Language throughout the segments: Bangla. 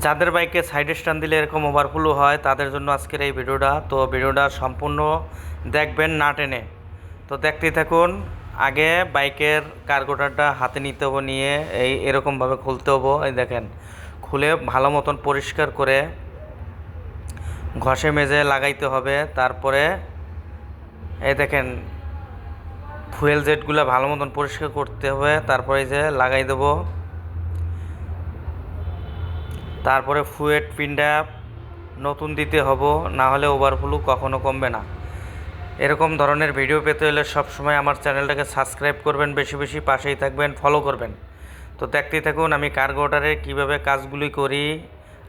যাদের বাইকে সাইড স্ট্যান্ড দিলে এরকম ওভারফ্লো হয়, তাদের জন্য আজকের এই ভিডিওটা। তো ভিডিওটা সম্পূর্ণ দেখবেন, না টেনে। তো দেখতেই থাকুন, আগে বাইকের কার্গোটারটা হাতে নিতে হব, নিয়ে এই এরকমভাবে খুলতে হব। এই দেখেন, খুলে ভালো মতন পরিষ্কার করে ঘষে মেজে লাগাইতে হবে। তারপরে এই দেখেন ফুয়েল জেটগুলো ভালো মতন পরিষ্কার করতে হবে। তারপরে যে লাগাই দেবো। তারপরে ফুয়েট পিনটা নতুন দিতে হব, না হলে ওভারফ্লো কখনো কমবে না। এরকম ধরনের ভিডিও পেতে হলে সবসময় আমার চ্যানেলটাকে সাবস্ক্রাইব করবেন, বেশি বেশি পাশেই থাকবেন ফলো করবেন। তো দেখতেই থাকুন আমি কার্গো অর্ডারে কীভাবে কাজগুলি করি।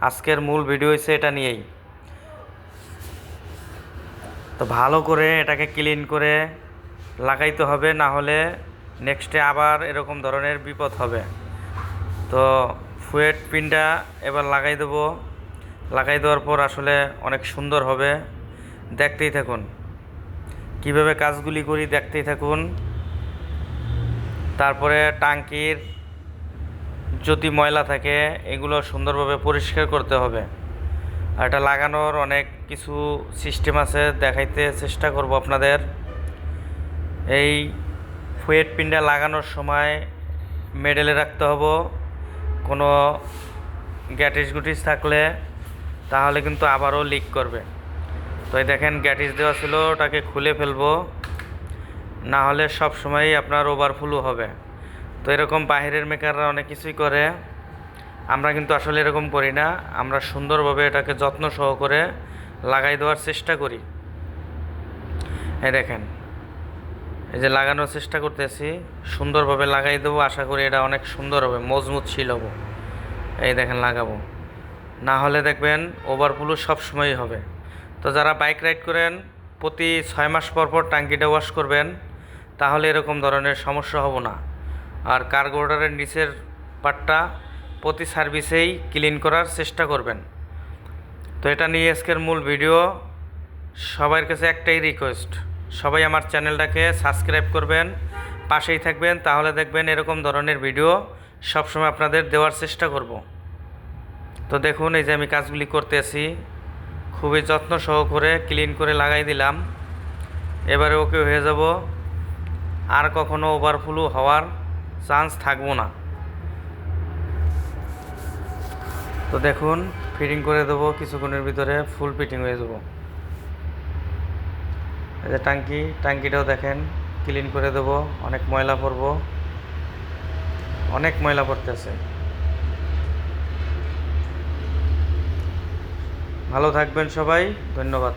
আজকের মূল ভিডিও হচ্ছে এটা নিয়েই। তো ভালো করে এটাকে ক্লিন করে লাগাইতে হবে, না হলে নেক্সটে আবার এরকম ধরনের বিপদ হবে। তো ফুয়েট পিনটা এবার লাগাই দেবো। লাগাই দেওয়ার পর আসলে অনেক সুন্দর হবে। দেখতেই থাকুন। কীভাবে কাজগুলি করি দেখতেই থাকুন। তারপরে টাঙ্কির যদি ময়লা থাকে, এগুলো সুন্দরভাবে পরিষ্কার করতে হবে। আর এটা লাগানোর অনেক কিছু সিস্টেম আছে, দেখাইতে চেষ্টা করব আপনাদের। এই ফুয়েট পিনটা লাগানোর সময় মেডেলে রাখতে হবে। কোনো গ্যাটিস গুটিস থাকলে তাহলে কিন্তু আবারও লিক করবে। তো এই দেখেন গ্যাটিস দেওয়া ছিল, ওটাকে খুলে ফেলব। না হলে সব সময়ই আপনার ওভারফ্লো হবে। তো এরকম বাইরের মেকাররা অনেক কিছুই করে। আমরা কিন্তু আসলে এরকম করি না। আমরা সুন্দরভাবে এটাকে যত্ন সহকারে লাগাই দেওয়ার চেষ্টা করি। এই দেখেন। এই যে লাগানোর চেষ্টা করতেছি, সুন্দরভাবে লাগাই দেবো, আশা করি এটা অনেক সুন্দর হবে, মজবুত ছিল এই দেখেন লাগাবো। না হলে দেখবেন ওভারফ্লো সবসময়ই হবে। তো যারা বাইক রাইড করেন, প্রতি ছয় মাস পর পর ট্যাঙ্কিটা ওয়াশ করবেন, তাহলে এরকম ধরনের সমস্যা হব না। আর কার্গোডারের নিচের পাটটা প্রতি সার্ভিসেই ক্লিন করার চেষ্টা করবেন। তো এটা নিয়ে আজকের মূল ভিডিও সবার কাছে একটাই রিকোয়েস্ট সবাই আমার চ্যানেলটাকে সাবস্ক্রাইব করবেন, পাশেই থাকবেন, তাহলে দেখবেন এরকম ধরনের ভিডিও সবসময় আপনাদের দেওয়ার চেষ্টা করব। তো দেখুন, এই যে আমি কাজগুলি করতেছি, খুবই যত্ন সহকারে ক্লিন করে লাগাই দিলাম। এবারে ওকে হয়ে যাব। আর কখনো ওভারফ্লো হওয়ার চান্স থাকব না। তো দেখুন ফিটিং করে দেবো, কিছুক্ষণের ভিতরে ফুল ফিটিং হয়ে যাব। যে টাঙ্কি, টাঙ্কিটাও দেখেন ক্লিন করে দেব, অনেক ময়লা পরব অনেক ময়লা পড়তেছে। ভালো থাকবেন সবাই, ধন্যবাদ।